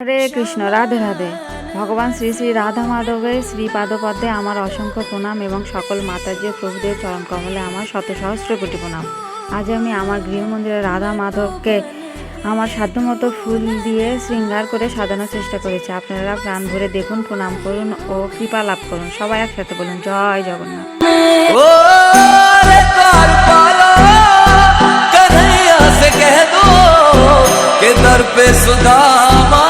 হরে কৃষ্ণ, রাধে রাধে। ভগবান শ্রী শ্রী রাধা মাধবের শ্রীপাদপদ্মে আমার অসংখ্য প্রণাম এবং সকল মাতাজি প্রভুদের চরণ কমলে আমার শত সহস্র কোটি প্রণাম। আজ আমি আমার গৃহমন্দিরে রাধা মাধবকে আমার সাধ্যমতো ফুল দিয়ে শৃঙ্গার করে সাজানোর চেষ্টা করেছি। আপনারা প্রাণ ভরে দেখুন, প্রণাম করুন ও কৃপা লাভ করুন। সবাই একসাথে বলুন, জয় জগন্নাথ। ओ दर पे सुदामा